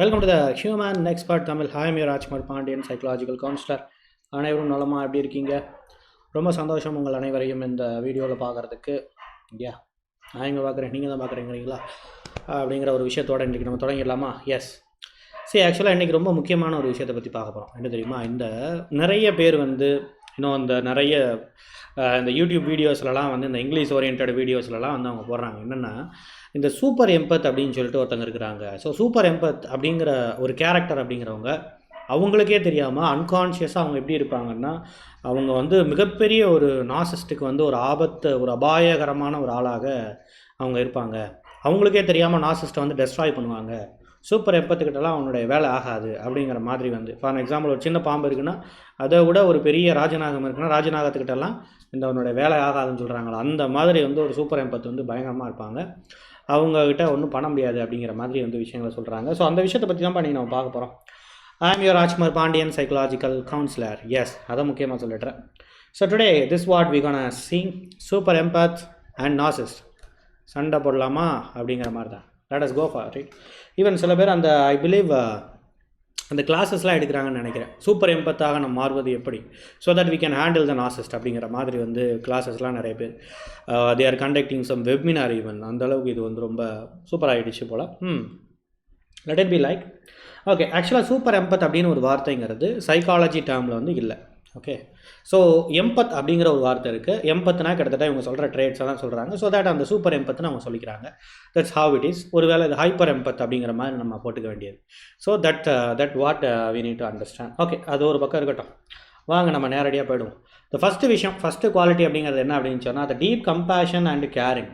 Welcome to the human expert Tamil hi மியர் Rajkumar Pandian psychological counsellor அனைவரும் நலமாக எப்படி இருக்கீங்க? ரொம்ப சந்தோஷம் உங்கள் அனைவரையும் இந்த வீடியோவில் பார்க்குறதுக்கு யா நான் இங்கே பார்க்குறேன் நீங்கள் தான் பார்க்குறீங்களா அப்படிங்கிற ஒரு விஷயத்தோட இன்றைக்கி நம்ம தொடங்கிடலாமா? எஸ் சரி ஆக்சுவலாக இன்றைக்கி ரொம்ப முக்கியமான ஒரு விஷயத்தை பற்றி பார்க்க போகிறோம் என்ன தெரியுமா? இந்த நிறைய பேர் வந்து இன்னும் இந்த நிறைய இந்த யூடியூப் வீடியோஸ்லலாம் வந்து இந்த இங்கிலீஷ் ஓரியன்ட் வீடியோஸ்லலாம் வந்து அவங்க போடுறாங்க. என்னென்னா இந்த சூப்பர் எம்பத் அப்படின்னு சொல்லிட்டு ஒருத்தங்க இருக்கிறாங்க. ஸோ சூப்பர் எம்பத் அப்படிங்கிற ஒரு கேரக்டர் அப்படிங்கிறவங்க அவங்களுக்கே தெரியாமல் அன்கான்ஷியஸாக அவங்க எப்படி இருப்பாங்கன்னா அவங்க வந்து மிகப்பெரிய ஒரு நாசிஸ்ட்டுக்கு வந்து ஒரு ஆபத்து ஒரு அபாயகரமான ஒரு ஆளாக அவங்க இருப்பாங்க. அவங்களுக்கே தெரியாமல் நாசிஸ்ட்டை வந்து டெஸ்ட்ராய் பண்ணுவாங்க. சூப்பர் எப்பத்துக்கிட்டலாம் அவனுடைய வேலை ஆகாது அப்படிங்கிற மாதிரி வந்து. ஃபார் எக்ஸாம்பிள் ஒரு சின்ன பாம்பு இருக்குன்னா அதை விட ஒரு பெரிய ராஜநாகம் இருக்குன்னா ராஜநாகத்துக்கிட்டலாம் இந்த அவனுடைய வேலை ஆகாதுன்னு சொல்கிறாங்களா அந்த மாதிரி வந்து ஒரு சூப்பர் எம்பத்து வந்து பயங்கரமாக இருப்பாங்க. அவங்கக்கிட்ட ஒன்றும் பண்ண முடியாது அப்படிங்கிற மாதிரி வந்து விஷயங்களை சொல்கிறாங்க ஸோ அந்த விஷயத்தை பற்றி தான் பண்ணி நம்ம பார்க்க போகிறோம் I'm your Rajkumar Pandian psychological counsellor yes அதை முக்கியமாக சொல்லிடுறேன். So today this what we gonna seeing super empath and narcissist சண்டை போடலாமா அப்படிங்கிற மாதிரி தான் let us go for it even சில பேர் அந்த ஐ பிலீவ் uh, அந்த கிளாஸஸ்லாம் எடுக்கிறாங்கன்னு நினைக்கிறேன். சூப்பர் எம்பத்தாக நம்ம மாறுவது எப்படி? So that we can handle the narcissist அப்படிங்கிற மாதிரி வந்து கிளாஸஸ்லாம் நிறைய பேர் they are conducting some webinar even அந்த அளவுக்கு இது வந்து ரொம்ப சூப்பர் ஆகிடுச்சு போல். ம் let it be like okay ஆக்சுவலாக சூப்பர் எம்பத் அப்படின்னு ஒரு வார்த்தைங்கிறது சைக்காலஜி டேர்மில் வந்து இல்லை. ஓகே ஸோ எம்பத் அப்படிங்கிற ஒரு வார்த்தை இருக்குது எம்பத்துனா கிட்டத்தட்ட இவங்க சொல்கிற ட்ரேட்ஸை தான் சொல்கிறாங்க ஸோ தட் அந்த சூப்பர் எம்பத்துன்னு அவங்க சொல்லிக்கிறாங்க. தட்ஸ் ஹவ் இட் இஸ் ஒருவேளை இது ஹைப்பர் எம்பத் அப்படிங்கிற மாதிரி நம்ம போட்டுக்க வேண்டியது. So that that what we need to understand okay அது ஒரு பக்கம் இருக்கட்டும். வாங்க நம்ம நேரடியாக போயிடுவோம். இந்த ஃபஸ்ட்டு விஷயம் ஃபஸ்ட்டு குவாலிட்டி அப்படிங்கிறது என்ன அப்படின்னு சொன்னால் அந்த deep compassion and caring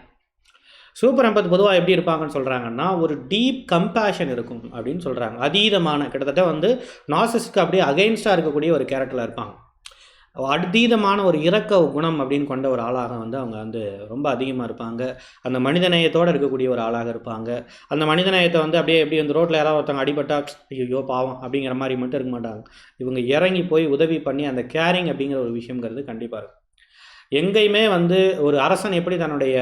super empath பொதுவாக எப்படி இருப்பாங்கன்னு சொல்கிறாங்கன்னா ஒரு டீப் கம்பேஷன் இருக்கும் அப்படின்னு சொல்கிறாங்க அதீதமான கிட்டத்தட்ட வந்து நாசிஸ்க்கு அப்படியே அகைன்ஸ்டாக இருக்கக்கூடிய ஒரு கேரக்டரில் இருப்பாங்க. அதீதமான ஒரு இரக்க குணம் அப்படின்னு கொண்ட ஒரு ஆளாக வந்து அவங்க வந்து ரொம்ப அதிகமாக இருப்பாங்க. அந்த மனிதநேயத்தோடு இருக்கக்கூடிய ஒரு ஆளாக இருப்பாங்க. அந்த மனிதநேயத்தை வந்து அப்படியே எப்படி வந்து ரோட்டில் யாராவது ஒருத்தவங்க அடிபட்டா ஐயோ பாவம் அப்படிங்கிற மாதிரி மட்டும் இருக்க மாட்டாங்க. இவங்க இறங்கி போய் உதவி பண்ணி அந்த கேரிங் அப்படிங்கிற ஒரு விஷயங்கிறது கண்டிப்பாக இருக்கும். எங்கேயுமே வந்து ஒரு அரசன் எப்படி தன்னுடைய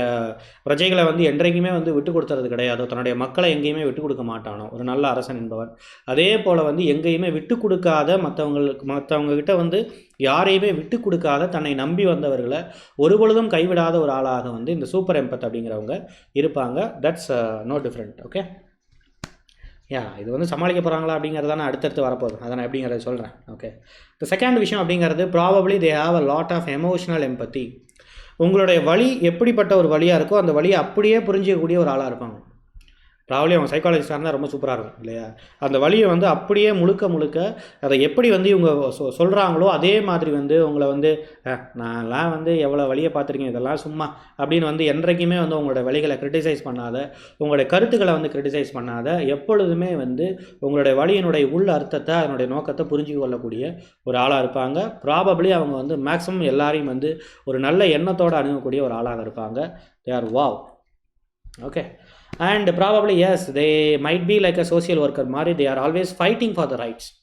பிரஜைகளை வந்து என்றைக்குமே வந்து விட்டு கொடுத்துறது கிடையாதோ தன்னுடைய மக்களை எங்கேயுமே விட்டு கொடுக்க மாட்டானோ ஒரு நல்ல அரசன் என்பவர் அதே போல் வந்து எங்கேயுமே விட்டு கொடுக்காத மற்றவங்களுக்கு மற்றவங்கக்கிட்ட வந்து யாரையுமே விட்டு கொடுக்காத தன்னை நம்பி வந்தவர்களை ஒரு பொழுதும் கைவிடாத ஒரு ஆளாக வந்து இந்த சூப்பர் எம்பத் அப்படிங்கிறவங்க இருப்பாங்க. That's no different okay yeah இது வந்து சமாளிக்க போகிறாங்களா அப்படிங்கிறது தான் அடுத்தடுத்து வரப்போகுது. அதை நான் எப்படிங்கிறத சொல்கிறேன் ஓகே த செகண்ட் விஷயம் அப்படிங்கிறது probably they have a lot of emotional empathy உங்களுடைய வழி எப்படிப்பட்ட ஒரு வழியாக இருக்கோ அந்த வழியை அப்படியே புரிஞ்சிக்கக்கூடிய ஒரு ஆளாக இருப்பாங்க. ராவலி அவங்க சைக்காலஜிஸ்டாக இருந்தால் ரொம்ப சூப்பராக இருக்கும் இல்லையா? அந்த வழியை வந்து அப்படியே முழுக்க முழுக்க அதை எப்படி வந்து இவங்க சொ சொல்கிறாங்களோ அதே மாதிரி வந்து உங்களை வந்து நான்லாம் வந்து எவ்வளோ வழியை பார்த்துருக்கேன் இதெல்லாம் சும்மா அப்படின்னு வந்து என்றைக்குமே வந்து உங்களோட வழிகளை கிரிட்டிசைஸ் பண்ணாத உங்களுடைய கருத்துக்களை வந்து கிரிட்டிசைஸ் பண்ணாத எப்பொழுதுமே வந்து உங்களுடைய வழியினுடைய உள் அர்த்தத்தை அதனுடைய நோக்கத்தை புரிஞ்சு கொள்ளக்கூடிய ஒரு ஆளாக இருப்பாங்க. ப்ராபப்ளி அவங்க வந்து மேக்ஸிமம் எல்லாரையும் வந்து ஒரு நல்ல எண்ணத்தோடு அணுகக்கூடிய ஒரு ஆளாக இருப்பாங்க. They are wow okay and probably yes they might be like a social worker மாதிரி they are always fighting for the rights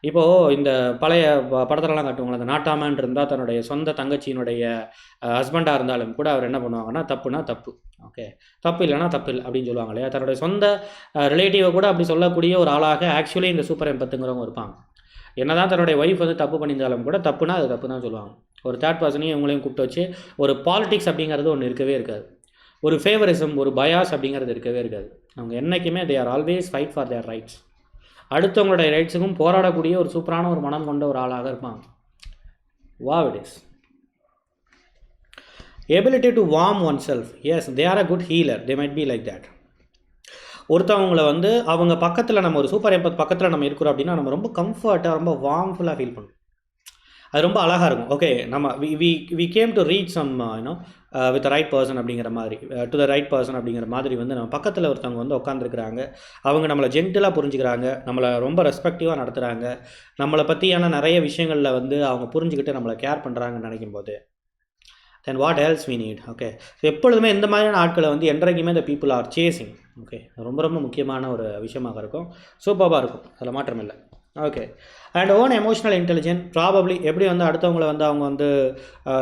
இப்போது இந்த பழைய ப- படத்துலலாம் அந்த நாட்டாமன் இருந்தால் தன்னுடைய சொந்த தங்கச்சியினுடைய ஹஸ்பண்டாக இருந்தாலும் கூட அவர் என்ன பண்ணுவாங்கன்னா தப்புனா தப்பு. ஓகே தப்பு இல்லைன்னா தப்பு இல்லை அப்படின்னு சொல்லுவாங்க இல்லையா? தன்னுடைய சொந்த ரிலேட்டிவை கூட அப்படி சொல்லக்கூடிய ஒரு ஆளாக ஆக்சுவலி இந்த சூப்பர் எம்பத்துங்கிறவங்க இருப்பாங்க. என்னதான் தன்னுடைய ஒய்ஃப் வந்து தப்பு பண்ணியிருந்தாலும் கூட தப்புனா அது தப்பு தான் சொல்லுவாங்க. ஒரு தேர்ட் பர்சனையும் இவங்களையும் கூப்பிட்டு வச்சு ஒரு பாலிடிக்ஸ் அப்படிங்கிறது ஒன்று இருக்கவே இருக்காது. ஒரு ஃபேவரிசம் ஒரு பயாஸ் அப்படிங்கிறது இருக்கவே இருக்காது. அவங்க என்றைக்குமே they are always fight for their rights அடுத்தவங்களுடைய ரைட்ஸுக்கும் போராடக்கூடிய ஒரு சூப்பரான ஒரு மனம் கொண்ட ஒரு ஆளாக இருப்பாங்க. What it is ability to warm oneself yes they are a good healer they might be like that ஒருத்தவங்களை வந்து அவங்க பக்கத்தில் நம்ம ஒரு சூப்பர் எம்பத் பக்கத்தில் நம்ம இருக்கிறோம் அப்படின்னா நம்ம ரொம்ப கம்ஃபர்ட்டாக ரொம்ப வார்ம்ஃபுல்லாக ஃபீல் பண்ணுவோம். அது ரொம்ப அழகாக இருக்கும். ஓகே நம்ம we we we came to reach some you know with right person அப்படிங்கிற மாதிரி டு த ரைட் பர்சன் அப்படிங்கிற மாதிரி வந்து நம்ம பக்கத்தில் ஒருத்தவங்க வந்து உட்காந்துருக்குறாங்க அவங்க நம்மளை ஜென்டிலாக புரிஞ்சுக்கிறாங்க நம்மளை ரொம்ப ரெஸ்பெக்டிவாக நடத்துகிறாங்க நம்மளை பற்றியான நிறைய விஷயங்களில் வந்து அவங்க புரிஞ்சுக்கிட்டு நம்மளை கேர் பண்ணுறாங்கன்னு நினைக்கும் போது then what hells we need okay எப்பொழுதுமே இந்த மாதிரியான ஆட்களை வந்து என்றைக்குமே இந்த பீப்புள் ஆர் சேசிங் ஓகே ரொம்ப ரொம்ப முக்கியமான ஒரு விஷயமாக இருக்கும். சூப்பராக இருக்கும். அதில் மாற்றம் இல்லை. Okay and own emotional intelligent probably எப்படி வந்து அடுத்தவங்கள வந்து அவங்க வந்து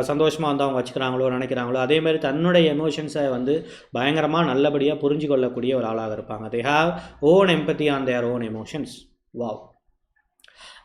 சந்தோஷமாக வந்து அவங்க வச்சுக்கிறாங்களோ நினைக்கிறாங்களோ அதேமாதிரி தன்னுடைய எமோஷன்ஸை வந்து பயங்கரமாக நல்லபடியாக புரிஞ்சு கொள்ளக்கூடிய ஒரு ஆளாக இருப்பாங்க. They have own empathy on their own emotions wow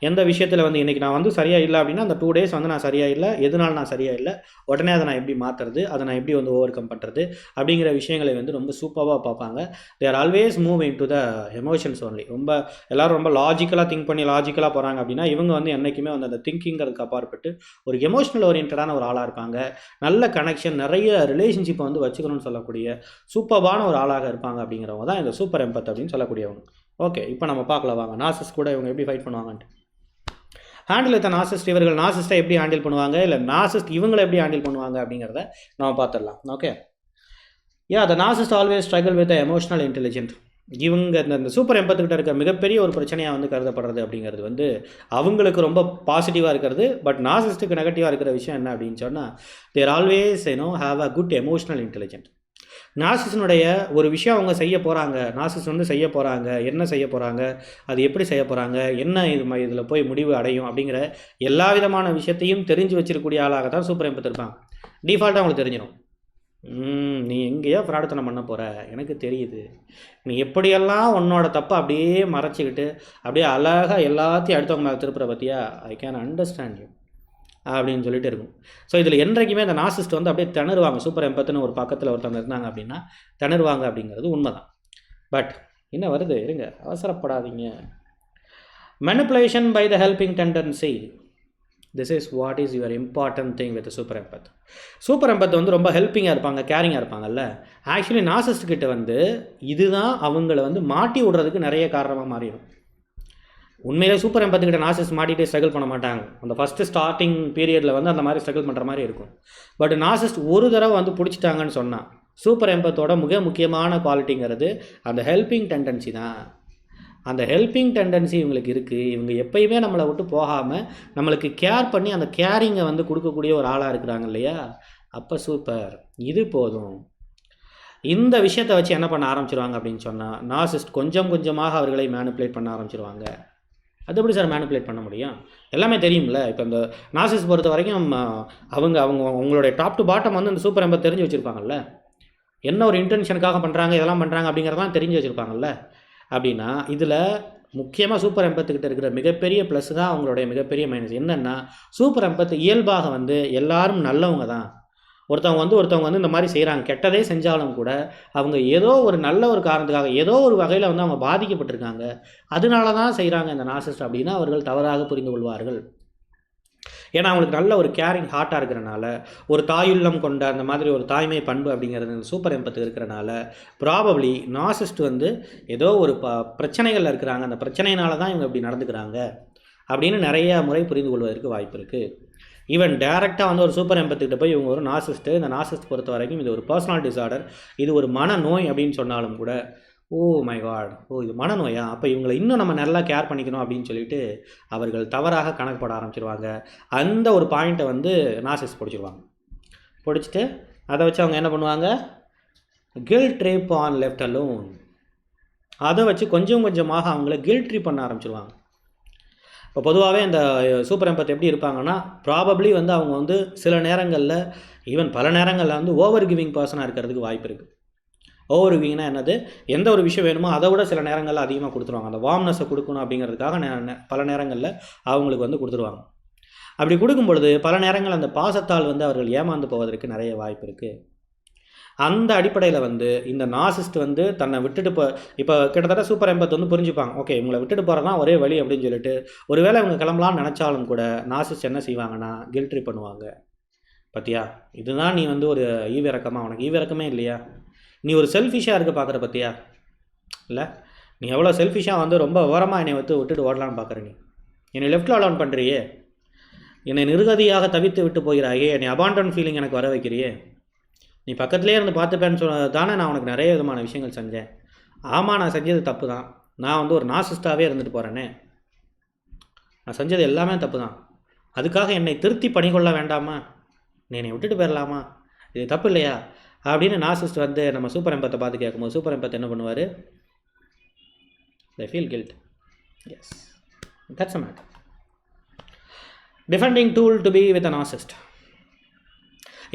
எந்த விஷயத்தில் வந்து இன்றைக்கி நான் வந்து சரியாக இல்லை அப்படின்னா அந்த டூ டேஸ் வந்து நான் சரியாக இல்லை. எதனால நான் சரியாக இல்லை? உடனே அதை நான் எப்படி மாற்றுறது அதை நான் எப்படி வந்து ஓவர் கம் பண்ணுறது அப்படிங்கிற விஷயங்களை வந்து ரொம்ப சூப்பராக பார்ப்பாங்க. They're always move in to the emotions only ரொம்ப எல்லோரும் ரொம்ப லாஜிக்கலாக திங்க் பண்ணி லாஜிக்கலாக போகிறாங்க அப்படின்னா இவங்க வந்து என்றைக்குமே வந்து அந்த திங்கிங்கிறதுக்கு அப்பாற்பட்டு ஒரு எமோஷனல் ஓரியன்டான ஒரு ஆளாக இருப்பாங்க. நல்ல கனெக்ஷன் நிறைய ரிலேஷன்ஷிப்பை வந்து வச்சுக்கணும்னு சொல்லக்கூடிய சூப்பரான ஒரு ஆளாக இருப்பாங்க அப்படிங்கிறவங்க தான் இந்த சூப்பர் எம்பத் அப்படின்னு சொல்லக்கூடியவங்க. ஓகே இப்போ நம்ம பார்க்கலாம் வாங்க. நாசஸ் கூட இவங்க எப்படி ஃபைட் பண்ணுவாங்கன்ட்டு. ஹேண்டில் வித் நாசிஸ்ட் இவர்கள் நாசிஸ்ட்டை எப்படி ஹேண்டில் பண்ணுவாங்க? இல்லை நாசிஸ்ட் இவங்களை எப்படி ஹேண்டில் பண்ணுவாங்க அப்படிங்கிறத நம்ம பார்த்துடலாம். Okay ya the narcissist always struggle with emotional intelligent இவங்க இந்த இந்த சூப்பர் எம்பத்துக்கிட்ட இருக்க மிகப்பெரிய ஒரு பிரச்சனையாக வந்து கருதப்படுறது அப்படிங்கிறது வந்து அவங்களுக்கு ரொம்ப பாசிட்டிவாக இருக்கிறது. பட் நாசிஸ்ட்டுக்கு நெகட்டிவாக இருக்கிற விஷயம் என்ன அப்படின்னு சொன்னால் they're always you know have a good emotional intelligent நாசிசனுடைய ஒரு விஷயம் அவங்க செய்ய போகிறாங்க நாசிஸ் வந்து செய்ய போகிறாங்க என்ன செய்ய போகிறாங்க அது எப்படி செய்ய போகிறாங்க என்ன இது இதில் போய் முடிவு அடையும்? அப்படிங்கிற எல்லா விதமான விஷயத்தையும் தெரிஞ்சு வச்சிருக்கக்கூடிய ஆளாக தான் சூப்பர் எம்பத்து இருப்பாங்க. டிஃபால்ட்டாக அவங்களுக்கு தெரிஞ்சிடும் நீ எங்கேயோ பிரார்த்தனை பண்ண போகிற எனக்கு தெரியுது. நீ எப்படியெல்லாம் உன்னோட தப்பை அப்படியே மறைச்சிக்கிட்டு அப்படியே அழகாக எல்லாத்தையும் அடுத்தவங்க மேலே திருப்புற பற்றியா ஐ கேன் அண்டர்ஸ்டாண்ட் யூ அப்படின்னு சொல்லிட்டு இருக்கும். ஸோ இதில் என்றைக்குமே அந்த நாசிஸ்ட் வந்து அப்படியே திணறுவாங்க. சூப்பர் எம்பத்துன்னு ஒரு பக்கத்தில் ஒருத்தவங்க இருந்தாங்க அப்படின்னா திணறுவாங்க அப்படிங்கிறது உண்மைதான். பட் என்ன வருது? இருங்க அவசரப்படாதீங்க. Manipulation by the helping tendency this is what is your important thing with super empath super empath வந்து ரொம்ப ஹெல்ப்பிங்காக இருப்பாங்க கேரிங்காக இருப்பாங்கல்ல. ஆக்சுவலி நாசிஸ்ட் கிட்ட வந்து இதுதான் அவங்கள வந்து மாட்டி விடுறதுக்கு நிறைய காரணமாக மாறிடும். உண்மையிலே சூப்பர் எம்பத்துக்கிட்ட நாசஸ் நாசிஸ் மாட்டிகிட்டே ஸ்ட்ரகிள் பண்ண மாட்டாங்க. அந்த ஃபஸ்ட்டு ஸ்டார்டிங் பீரியடில் வந்து அந்த மாதிரி ஸ்ட்ரகிள் பண்ணுற மாதிரி இருக்கும். பட் நாசஸ் ஒரு தடவை வந்து பிடிச்சிட்டாங்கன்னு சொன்னால் சூப்பர் எம்பத்தோட மிக முக்கியமான குவாலிட்டிங்கிறது அந்த ஹெல்பிங் டெண்டன்சி தான். அந்த ஹெல்பிங் டெண்டன்சி இவங்களுக்கு இருக்குது இவங்க எப்பயுமே நம்மளை விட்டு போகாமல் நம்மளுக்கு கேர் பண்ணி அந்த கேரிங்கை வந்து கொடுக்கக்கூடிய ஒரு ஆளாக இருக்கிறாங்க இல்லையா? அப்போ சூப்பர் இது போதும். இந்த விஷயத்தை வச்சு என்ன பண்ண ஆரம்பிச்சிருவாங்க அப்படின்னு சொன்னால் நாசிஸ்ட் கொஞ்சம் கொஞ்சமாக அவர்களை மேனிப்புலேட் பண்ண ஆரம்பிச்சிருவாங்க. அது எப்படி சார் மேனிப்புலேட் பண்ண முடியும்? எல்லாமே தெரியும்ல. இப்போ இந்த நாசிஸ் பொறுத்த வரைக்கும் அவங்க அவங்க அவங்களுடைய டாப் டு பாட்டம் வந்து இந்த சூப்பர் எம்பர் தெரிஞ்சு வச்சுருப்பாங்கல்ல. என்ன ஒரு இன்டென்ஷனுக்காக பண்ணுறாங்க இதெல்லாம் பண்ணுறாங்க அப்படிங்கிறதெல்லாம் தெரிஞ்சு வச்சுருப்பாங்கல்ல. அப்படின்னா இதில் முக்கியமாக சூப்பர் எம்பத்துக்கிட்ட இருக்கிற மிகப்பெரிய ப்ளஸ் தான் அவங்களுடைய மிகப்பெரிய மைனஸ் என்னென்னா சூப்பர் எம்பத்து இயல்பாக வந்து எல்லாரும் நல்லவங்க தான். ஒருத்தவங்க வந்து ஒருத்தவங்க வந்து இந்த மாதிரி செய்கிறாங்க கெட்டதே செஞ்சாலும் கூட அவங்க ஏதோ ஒரு நல்ல ஒரு காரணத்துக்காக ஏதோ ஒரு வகையில் வந்து அவங்க பாதிக்கப்பட்டிருக்காங்க. அதனால தான் செய்கிறாங்க இந்த நாசிஸ்ட் அப்படின்னா அவர்கள் தவறாக புரிந்து கொள்வார்கள். ஏன்னா அவங்களுக்கு நல்ல ஒரு கேரிங் ஹார்ட்டாக இருக்கிறனால ஒரு தாயுள்ளம் கொண்ட அந்த மாதிரி ஒரு தாய்மை பண்பு அப்படிங்கிறது சூப்பர் எம்பத்து இருக்கிறனால ப்ராபப்ளி நாசிஸ்ட் வந்து ஏதோ ஒரு ப பிரச்சனைகளில் இருக்கிறாங்க. அந்த பிரச்சனையினால தான் இவங்க இப்படி நடந்துக்கிறாங்க அப்படின்னு நிறைய முறை புரிந்து கொள்வதற்கு வாய்ப்பு இருக்குது ஈவன் டேரெக்டாக வந்து ஒரு சூப்பர் எம்பத்துக்கிட்ட போய் இவங்க ஒரு நாசிஸ்ட்டு இந்த நாசிஸ்ட் பொறுத்த வரைக்கும் இது ஒரு பர்சனல் டிசார்டர் இது ஒரு மனநோய் அப்படின்னு சொன்னாலும் கூட ஓ மை காட் ஓ இது மனநோயா? அப்போ இவங்களை இன்னும் நம்ம நல்லா கேர் பண்ணிக்கணும் அப்படின்னு சொல்லிட்டு அவர்கள் தவறாக கணக்கு போட ஆரம்பிச்சிருவாங்க. அந்த ஒரு பாயிண்ட்டை வந்து நாசிஸ் பிடிச்சிருவாங்க. பிடிச்சிட்டு அதை வச்சு அவங்க என்ன பண்ணுவாங்க? Guilt trip on left alone அதை வச்சு கொஞ்சம் கொஞ்சமாக அவங்கள கில் ட்ரிப் பண்ண ஆரம்பிச்சிருவாங்க. இப்போ பொதுவாகவே இந்த சூப்பர் எம்பத் எப்படி இருப்பாங்கன்னா ப்ராபப்ளி வந்து அவங்க வந்து சில நேரங்களில் ஈவன் பல நேரங்களில் வந்து ஓவர் கிவிங் பர்சனாக இருக்கிறதுக்கு வாய்ப்பு இருக்குது ஓவர் கிவிங்னா என்னது? எந்த ஒரு விஷயம் வேணுமோ அதை விட சில நேரங்களில் அதிகமாக கொடுத்துருவாங்க. அந்த வார்ம்னஸை கொடுக்கணும் அப்படிங்கிறதுக்காக பல நேரங்களில் அவங்களுக்கு வந்து கொடுத்துருவாங்க. அப்படி கொடுக்கும் பொழுது பல நேரங்கள் அந்த பாசத்தால் வந்து அவர்கள் ஏமாந்து போவதற்கு நிறைய வாய்ப்பு இருக்குது அந்த அடிப்படையில் வந்து இந்த நாசிஸ்ட் வந்து தன்னை விட்டுட்டு இப்போ இப்போ கிட்டத்தட்ட சூப்பர் எம்பத் வந்து புரிஞ்சுப்பாங்க. ஓகே இவங்களை விட்டுட்டு போகிறதான் ஒரே வழி அப்படின்னு சொல்லிட்டு ஒருவேளை இவங்க கிளம்பலாம்னு நினச்சாலும் கூட நாசிஸ்ட் என்ன செய்வாங்கன்னா கில்ட்ரி பண்ணுவாங்க. பத்தியா? இதுதான் நீ வந்து ஒரு ஈவிறக்கமாக உனக்கு ஈவிறக்கமே இல்லையா? நீ ஒரு செல்ஃபிஷாக இருக்க பார்க்குற பத்தியா? இல்லை? நீ எவ்வளோ செல்ஃபிஷாக வந்து ரொம்ப ஓரமாக என்னை வந்து விட்டுட்டு ஓடலான்னு பார்க்குற நீ? என்னை லெஃப்ட்டில் அலோன் பண்ணுறியே என்னை நிர்கதியாக தவித்து விட்டு போகிறாயே என்னை அபாண்டன் ஃபீலிங் எனக்கு வர வைக்கிறியே? நீ பக்கத்துலேயே இருந்து பார்த்துப்பேன்னு சொன்ன தானே நான் உனக்கு நிறைய விதமான விஷயங்கள் செஞ்சேன். ஆமாம் நான் செஞ்சது தப்பு தான் நான் வந்து ஒரு நாசிஸ்டாகவே இருந்துட்டு போகிறேனே நான் செஞ்சது எல்லாமே தப்பு தான் அதுக்காக என்னை திருத்தி பணிகொள்ள வேண்டாமா? நீ என்னை விட்டுட்டு போயிடலாமா இது தப்பு இல்லையா? அப்படின்னு நாசிஸ்ட் வந்து நம்ம சூப்பர் எம்பத்தை பார்த்து கேட்கும்போது சூப்பர் எம்பத்தை என்ன பண்ணுவார்? I feel guilt yes that's a matter defending tool to be with a narcissist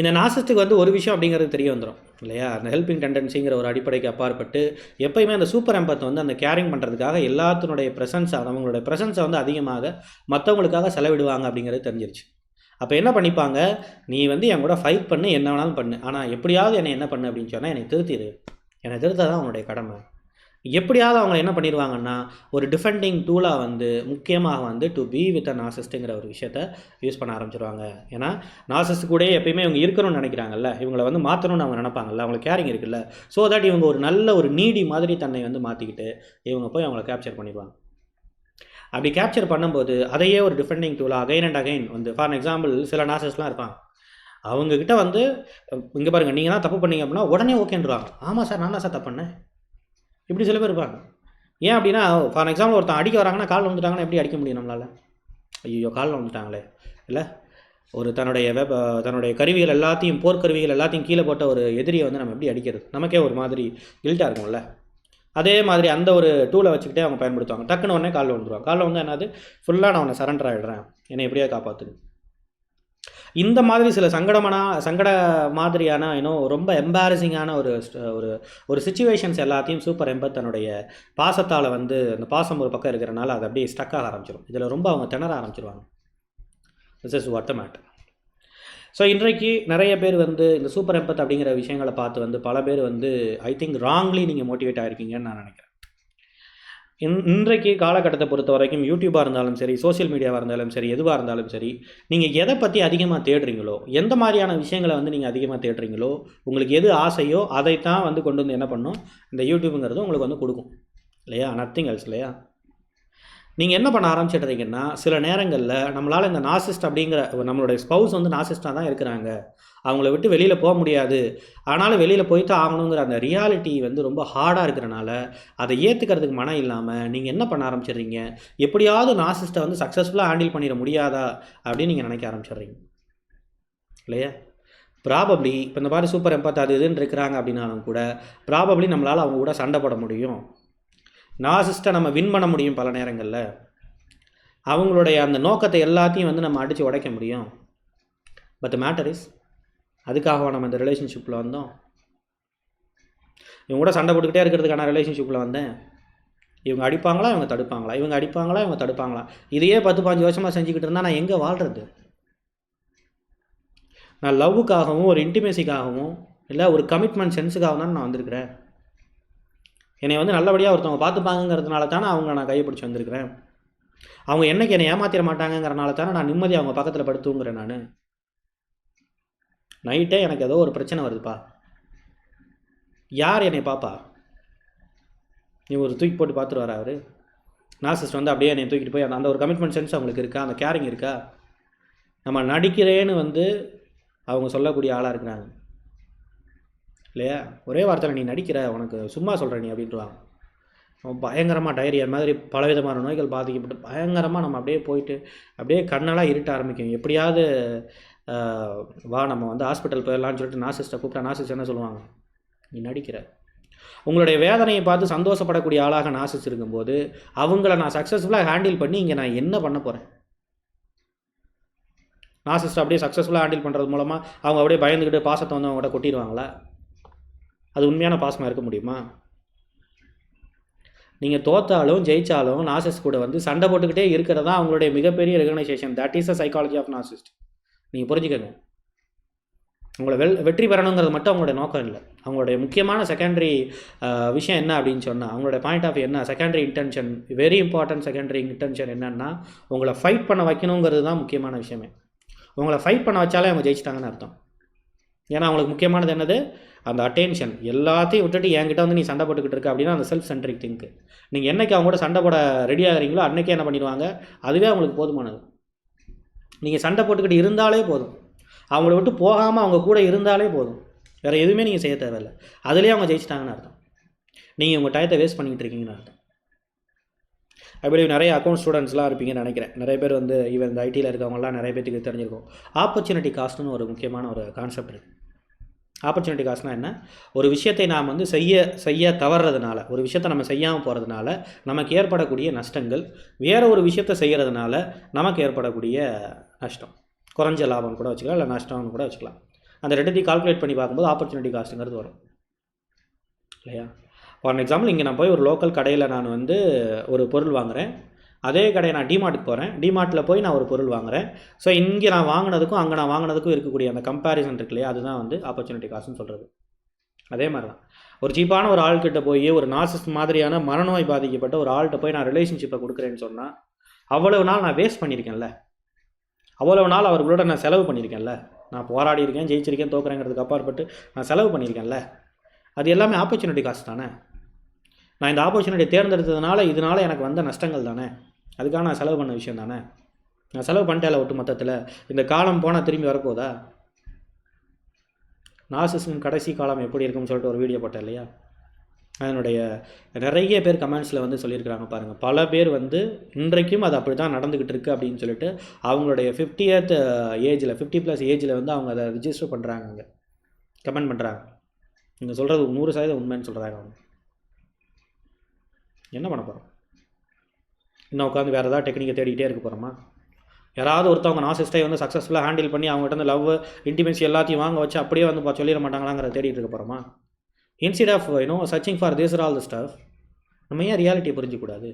இந்த நாசிஸ்ட்டுக்கு வந்து ஒரு விஷயம் அப்படிங்கிறது தெரிய வந்துடும் இல்லையா? அந்த ஹெல்பிங் டெண்டன்சிங்கிற ஒரு அடிப்படைக்கு அப்பாற்பட்டு எப்பயுமே அந்த சூப்பர் எம்பத்தை வந்து அந்த கேரிங் பண்ணுறதுக்காக எல்லாத்தினுடைய ப்ரெசன்ஸ் அவங்களுடைய ப்ரெசன்ஸை வந்து அதிகமாக மற்றவங்களுக்காக செலவிடுவாங்க அப்படிங்கிறது தெரிஞ்சிருச்சு. அப்போ என்ன பண்ணிப்பாங்க? நீ வந்து என் கூட ஃபைட் பண்ணு என்ன வேணாலும் பண்ணு. ஆனால் எப்படியாவது என்னை என்ன பண்ணு அப்படின்னு சொன்னால் என்னை திருத்திடு என்னை திருத்த தான் அவனுடைய கடமை. எப்படியாவது அவங்க என்ன பண்ணிடுவாங்கன்னா ஒரு டிஃபெண்டிங் டூலாக வந்து முக்கியமாக வந்து டு பி வித் அ நாசிஸ்ட்டுங்கிற ஒரு விஷயத்த யூஸ் பண்ண ஆரம்பிச்சிருவாங்க. ஏன்னா நாசிஸ்ட் கூட எப்பயுமே இவங்க இருக்கணும்னு நினைக்கிறாங்கல்ல இவங்களை வந்து மாற்றணும்னு அவங்க நினைப்பாங்கல்ல அவங்களுக்கு கேரிங் இருக்குல்ல. ஸோ தட் இவங்க ஒரு நல்ல ஒரு நீடி மாதிரி தன்னை வந்து மாற்றிக்கிட்டு இவங்க போய் அவங்கள கேப்சர் பண்ணிடுவாங்க. அப்படி கேப்சர் பண்ணும்போது அதையே ஒரு டிஃபெண்டிங் டூலாக அகைன் அண்ட் அகைன் வந்து ஃபார் எக்ஸாம்பிள் சில நாசஸ்லாம் இருப்பாங்க. அவங்கக்கிட்ட வந்து இங்கே பாருங்கள் நீங்கள் தான் தப்பு பண்ணீங்க அப்படின்னா உடனே ஓகேன்றாங்க ஆமாம் சார் நான் தான் சார் தப்பு பண்ணேன். இப்படி சில பேர் இருப்பாங்க. ஏன் அப்படின்னா ஃபார் எக்ஸாம்பிள் ஒருத்தன் அடிக்க வராங்கன்னா காலில் வந்துட்டாங்கன்னா எப்படி அடிக்க முடியும் நம்மளால்? ஐயோ காலில் வந்துட்டாங்களே இல்லை? ஒரு தன்னுடைய வெப தன்னுடைய கருவிகள் எல்லாத்தையும் போர்க்கருவிகள் எல்லாத்தையும் கீழே போட்ட ஒரு எதிரியை வந்து நம்ம எப்படி அடிக்கிறது? நமக்கே ஒரு மாதிரி கில்ட்டாக இருக்கும்ல. அதே மாதிரி அந்த ஒரு டூலை வச்சுக்கிட்டே அவங்க பயன்படுத்துவாங்க. டக்குன்னு உடனே காலில் வந்துடுவாங்க காலில் வந்து என்னது? ஃபுல்லாக நான் உன்னை சரண்டர் ஆகிடுறேன் என்னை எப்படியா காப்பாற்றுது இந்த மாதிரி சில சங்கடமான சங்கட மாதிரியான இன்னும் ரொம்ப எம்பாரசிங்கான ஒரு ஒரு ஒரு சுச்சுவேஷன்ஸ் எல்லாத்தையும் சூப்பர் எம்பத் தன்னுடைய பாசத்தால் வந்து அந்த பாசம் ஒரு பக்கம் இருக்கிறனால அது அப்படியே ஸ்டக் ஆக ஆரம்பிச்சிடும் இதில் ரொம்ப அவங்க திணற ஆரம்பிச்சிருவாங்க. This is what the matter so இன்றைக்கு நிறைய பேர் வந்து இந்த சூப்பர் எம்பத் அப்படிங்கிற விஷயங்களை பார்த்து வந்து பல பேர் வந்து ஐ திங்க் ராங்லி நீங்கள் மோட்டிவேட் ஆகிருக்கீங்கன்னு நான் நினைக்கிறேன். இன் இன்றைக்கு காலகட்டத்தை பொறுத்த வரைக்கும் யூடியூபாக இருந்தாலும் சரி சோஷியல் மீடியாவாக இருந்தாலும் சரி எதுவாக இருந்தாலும் சரி நீங்கள் எதை பற்றி அதிகமாக தேடுறீங்களோ எந்த மாதிரியான விஷயங்களை வந்து நீங்கள் அதிகமாக தேடுறீங்களோ உங்களுக்கு எது ஆசையோ அதைத்தான் வந்து கொண்டு வந்து என்ன பண்ணும்? இந்த யூடியூப்புங்கிறது உங்களுக்கு வந்து கொடுக்கும். இல்லையா? நத்திங் எல்ஸ் இல்லையா? நீங்கள் என்ன பண்ண ஆரம்பிச்சிடுறீங்கன்னா சில நேரங்களில் நம்மளால் இந்த நாசிஸ்ட் அப்படிங்கிற நம்மளுடைய ஸ்பவுஸ் வந்து நாசிஸ்டாக தான் இருக்கிறாங்க. அவங்கள விட்டு வெளியில் போக முடியாது. ஆனாலும் வெளியில் போய்த்து ஆகணுங்கிற அந்த ரியாலிட்டி வந்து ரொம்ப ஹார்டாக இருக்கிறனால அதை ஏற்றுக்கிறதுக்கு மனம் இல்லாமல் நீங்கள் என்ன பண்ண ஆரம்பிச்சிடுறீங்க? எப்படியாவது நாசிஸ்ட்டை வந்து சக்ஸஸ்ஃபுல்லாக ஹேண்டில் பண்ணிட முடியாதா? அப்படின்னு நீங்கள் நினைக்க ஆரம்பிச்சிடுறீங்க. இல்லையா? ப்ராபப்ளி இப்போ இந்த மாதிரி சூப்பர் எம்பத் அது இதுன்னு இருக்கிறாங்க அப்படின்னாலும் கூட ப்ராபப்ளி நம்மளால் அவங்க கூட சண்டை போட முடியும். நாசிஸ்ட்டை நம்ம வின் பண்ண முடியும் பல நேரங்களில். அவங்களுடைய அந்த நோக்கத்தை எல்லாத்தையும் வந்து நம்ம அடித்து உடைக்க முடியும். பட் மேட்டர் இஸ் அதுக்காகவா நம்ம இந்த ரிலேஷன்ஷிப்பில் வந்தோம்? இவங்க கூட சண்டை போட்டுக்கிட்டே இருக்கிறதுக்கான ரிலேஷன்ஷிப்பில் வந்தேன். இவங்க அடிப்பாங்களா இவங்க தடுப்பாங்களா? இவங்க அடிப்பாங்களா இவங்க தடுப்பாங்களா? இதையே பத்து பாஞ்சு வருஷமாக செஞ்சுக்கிட்டு இருந்தால் நான் எங்கே வாழ்கிறது நான் லவ்வுக்காகவும் ஒரு இன்டிமேசிக்காகவும் இல்லை ஒரு கமிட்மெண்ட் சென்ஸுக்காகவும் தான் நான் வந்திருக்கிறேன். என்னை வந்து நல்லபடியாக ஒருத்தவங்க பார்த்துப்பாங்கங்கிறதுனால தானே அவங்க நான் கையை பிடிச்சி வந்திருக்கிறேன். அவங்க என்னைக்கு என்னை ஏமாத்திர மாட்டாங்கங்கிறனால தானே நான் நிம்மதி அவங்க பக்கத்தில் படுத்துங்கிறேன் நான். நைட்டே எனக்கு ஏதோ ஒரு பிரச்சனை வருதுப்பா. யார் என்னை பாப்பா? நீ ஒரு தூக்கி போட்டு பார்த்துருவாரா அவர். நாசிஸ்ட் வந்து அப்படியே என்னை தூக்கிட்டு போய் அந்த ஒரு கமிட்மெண்ட் சென்ஸ் அவங்களுக்கு இருக்கா? அந்த கேரிங் இருக்கா? நம்ம நடிக்கிறேன்னு வந்து அவங்க சொல்லக்கூடிய ஆளாக இருக்கிறாங்க. இல்லையா? ஒரே வார்த்தையில் நீ நடிக்கிற உனக்கு சும்மா சொல்கிற நீ அப்படின்ட்டுவாங்க அவன் பயங்கரமாக டைரியா மாதிரி பலவிதமான நோய்கள் பாதிக்கப்பட்டு பயங்கரமாக நம்ம அப்படியே போயிட்டு அப்படியே கண்ணெல்லாம் இருட்ட ஆரம்பிக்கும். எப்படியாவது வா நம்ம வந்து ஹாஸ்பிட்டல் போயிடலாம்னு சொல்லிட்டு நாசிஸ்ட்டை கூப்பிட்டா நாசிஸ்ட் என்ன சொல்லுவாங்க? நீ நடிக்கிற. உங்களுடைய வேதனையை பார்த்து சந்தோஷப்படக்கூடிய ஆளாக நாசிஸ் இருக்கும்போது அவங்கள நான் சக்ஸஸ்ஃபுல்லாக ஹேண்டில் பண்ணி இங்கே நான் என்ன பண்ண போகிறேன் நாசிஸ்ட் அப்படியே சக்ஸஸ்ஃபுல்லாக ஹேண்டில் பண்ணுறது மூலமாக அவங்க அப்படியே பயந்துக்கிட்டு பாசத்தை வந்து அவங்க கூட கொட்டிடுவாங்களா? அது உண்மையான பாசமாக இருக்க முடியுமா? நீங்கள் தோத்தாலும் ஜெயித்தாலும் நாசிஸ்ட் கூட வந்து சண்டை போட்டுக்கிட்டே இருக்கிறதா அவங்களுடைய மிகப்பெரிய recognition that is a psychology of narcissist நீங்கள் புரிஞ்சுக்கங்க. உங்களை வெல் வெற்றி பெறணுங்கிறது மட்டும் அவங்களுடைய நோக்கம் இல்லை. அவங்களுடைய முக்கியமான செகண்டரி விஷயம் என்ன அப்படின்னு சொன்னால் அவங்களுடைய பாயிண்ட் ஆஃப் என்ன? Secondary intention very important secondary intention என்னென்னா உங்களை ஃபைட் பண்ண வைக்கணுங்கிறது தான் முக்கியமான விஷயமே. உங்களை ஃபைட் பண்ண வச்சாலே அவங்க ஜெயிச்சிட்டாங்கன்னு அர்த்தம். ஏன்னா அவங்களுக்கு முக்கியமானது என்னது? அந்த அட்டென்ஷன் எல்லாத்தையும் விட்டுட்டு என்கிட்ட வந்து நீ சண்டை போட்டுக்கிட்டு இருக்க அப்படின்னா அந்த செல்ஃப் சென்ட்ரிக் திங்க் நீங்கள் என்னைக்கு அவங்க கூட சண்டை போட ரெடி ஆகிறீங்களோ அன்றைக்கே என்ன பண்ணிடுவாங்க? அதுவே அவங்களுக்கு போதுமானது. நீங்கள் சண்டை போட்டுக்கிட்டு இருந்தாலே போதும். அவங்கள விட்டு போகாமல் அவங்க கூட இருந்தாலே போதும். வேறு எதுவுமே நீங்கள் செய்ய தேவையில்லை. அதுலேயே அவங்க ஜெயிச்சிட்டாங்கன்னு அர்த்தம். நீங்கள் உங்கள் டயத்தை வேஸ்ட் பண்ணிக்கிட்டு இருக்கீங்கன்னு அர்த்தம். அப்படி நிறைய அக்கௌண்ட் ஸ்டூடெண்ட்ஸ்லாம் இருப்பீங்கன்னு நினைக்கிறேன். நிறைய பேர் வந்து ஈவன் இந்த ஐடியில் இருக்கவங்கலாம் நிறைய பேத்துக்கு தெரிஞ்சிருக்கும். ஆப்பர்ச்சுனிட்டி காஸ்ட்னு ஒரு முக்கியமான ஒரு கான்செப்ட் இருக்குது ஆப்பர்ச்சுனிட்டி காஸ்ட்னா என்ன? ஒரு விஷயத்தை நாம் வந்து செய்ய செய்ய தவறுறதுனால ஒரு விஷயத்தை நம்ம செய்யாமல் போகிறதுனால நமக்கு ஏற்படக்கூடிய நஷ்டங்கள் வேறு ஒரு விஷயத்தை செய்கிறதுனால நமக்கு ஏற்படக்கூடிய நஷ்டம். குறைஞ்ச லாபம் கூட வச்சுக்கலாம் இல்லை நஷ்டம்னு கூட வச்சுக்கலாம். அந்த ரெண்டுத்தையும் கால்குலேட் பண்ணி பார்க்கும்போது ஆப்பர்ச்சுனிட்டி காஸ்ட்டுங்கிறது வரும். இல்லையா? ஃபார் எக்ஸாம்பிள் இங்கே நான் போய் ஒரு லோக்கல் கடையில் நான் வந்து ஒரு பொருள் வாங்குகிறேன் அதே கடையை நான் டிமார்ட்டுக்கு போகிறேன் டிமார்ட்டில் போய் நான் ஒரு பொருள் வாங்குகிறேன் ஸோ இங்கே நான் வாங்கினதுக்கும் அங்கே நான் வாங்கினதுக்கும் இருக்கக்கூடிய அந்த கம்பேரிசன் இருக்கு இல்லையா? அதுதான் வந்து ஆப்பர்ச்சுனிட்டி காசுன்னு சொல்கிறது அதே மாதிரி தான் ஒரு சீப்பான ஒரு ஆள்கிட்ட போய் ஒரு நாசஸ் மாதிரியான மனநோய் பாதிக்கப்பட்ட ஒரு ஆள்கிட்ட போய் நான் ரிலேஷன்ஷிப்பை கொடுக்குறேன்னு சொன்னால் அவ்வளவு நாள் நான் வேஸ்ட் பண்ணியிருக்கேன்ல. அவ்வளவு நாள் அவர்களோட நான் செலவு பண்ணியிருக்கேன்ல. நான் போராடி இருக்கேன் ஜெயிச்சிருக்கேன் தோக்குறேங்கிறதுக்கு அப்பாற்பட்டு நான் செலவு பண்ணியிருக்கேன்ல. அது எல்லாமே ஆப்பர்ச்சுனிட்டி காசு தானே. நான் இந்த ஆப்பர்ச்சுனிட்டி தேர்ந்தெடுத்ததுனால இதனால எனக்கு வந்த நஷ்டங்கள் தானே. அதுக்காக நான் செலவு பண்ண விஷயம் தானே. நான் செலவு பண்ணிட்டேல ஒட்டு மொத்தத்தில். இந்த காலம் போனால் திரும்பி வரப்போதா? நாசிசம் கடைசி காலம் எப்படி இருக்கும்னு சொல்லிட்டு ஒரு வீடியோ போட்டேன் இல்லையா? அதனுடைய நிறைய பேர் கமெண்ட்ஸில் வந்து சொல்லியிருக்கிறாங்க பாருங்கள் பல பேர் வந்து இன்றைக்கும் அது அப்படி தான் நடந்துக்கிட்டு இருக்குது அப்படின்னு சொல்லிட்டு அவங்களுடைய ஃபிஃப்டியத் ஏஜில் ஃபிஃப்டி ப்ளஸ் ஏஜில் வந்து அவங்க அதை ரிஜிஸ்டர் பண்ணுறாங்க அங்கே. கமெண்ட் பண்ணுறாங்க நீங்கள் சொல்கிறது நூறு சதவீதம் உண்மைன்னு சொல்கிறாங்க அவங்க. என்ன பண்ண போகிறோம் இன்னும் உட்காந்து வேறு ஏதாவது டெக்னிக்கை தேடிக்கிட்டே இருக்க போகிறோமா யாராவது ஒருத்தவங்க நாசிஸ்டை வந்து சக்ஸஸ்ஃபுல்லாக ஹேண்டில் பண்ணி அவங்ககிட்ட வந்து லவ் இன்டிமென்சி எல்லாத்தையும் வாங்க வச்சு அப்படியே வந்து பா- சொல்லிட மாட்டாங்களாங்கிறத தேடிட்டு இருக்க போகிறோமா instead of you know searching for this all the stuff நம்ம ஏன் ரியாலிட்டியை புரிஞ்சிக்கூடாது?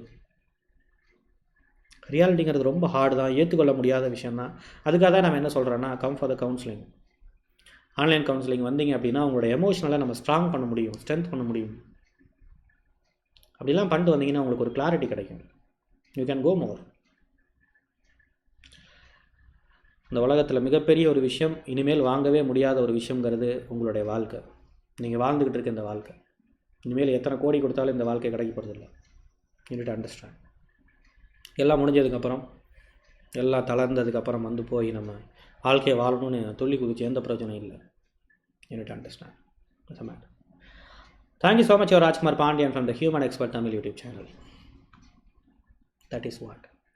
ரியாலிட்டிங்கிறது ரொம்ப ஹார்டு தான் ஏற்றுக்கொள்ள முடியாத விஷயம் தான். அதுக்காக தான் நம்ம என்ன சொல்கிறோன்னா come for the counselling online counselling வந்தீங்க அப்படின்னா உங்களோட எமோஷனலாக நம்ம ஸ்ட்ராங் பண்ண முடியும் ஸ்ட்ரென்த் பண்ண முடியும். அப்படிலாம் பண்ணிட்டு வந்தீங்கன்னா உங்களுக்கு ஒரு கிளாரிட்டி கிடைக்கும். யூ கேன் கோ மோர் இந்த உலகத்தில் மிகப்பெரிய ஒரு விஷயம் இனிமேல் வாங்கவே முடியாத ஒரு விஷயங்கிறது உங்களுடைய வாழ்க்கை. நீங்கள் வாழ்ந்துக்கிட்டு இருக்க இந்த வாழ்க்கை. இனிமேல் எத்தனை கோடி கொடுத்தாலும் இந்த வாழ்க்கை கிடைக்க யூனிட் அண்டர்ஸ்டாண்ட் எல்லாம் முடிஞ்சதுக்கப்புறம் எல்லாம் தளர்ந்ததுக்கப்புறம் வந்து போய் நம்ம வாழ்க்கையை வாழணும்னு துள்ளி குதிச்சு எந்த பிரச்சனையும் இல்லை. You need understand mate thank you so much your Rajkumar Pandian from the human expert Tamil YouTube channel that is what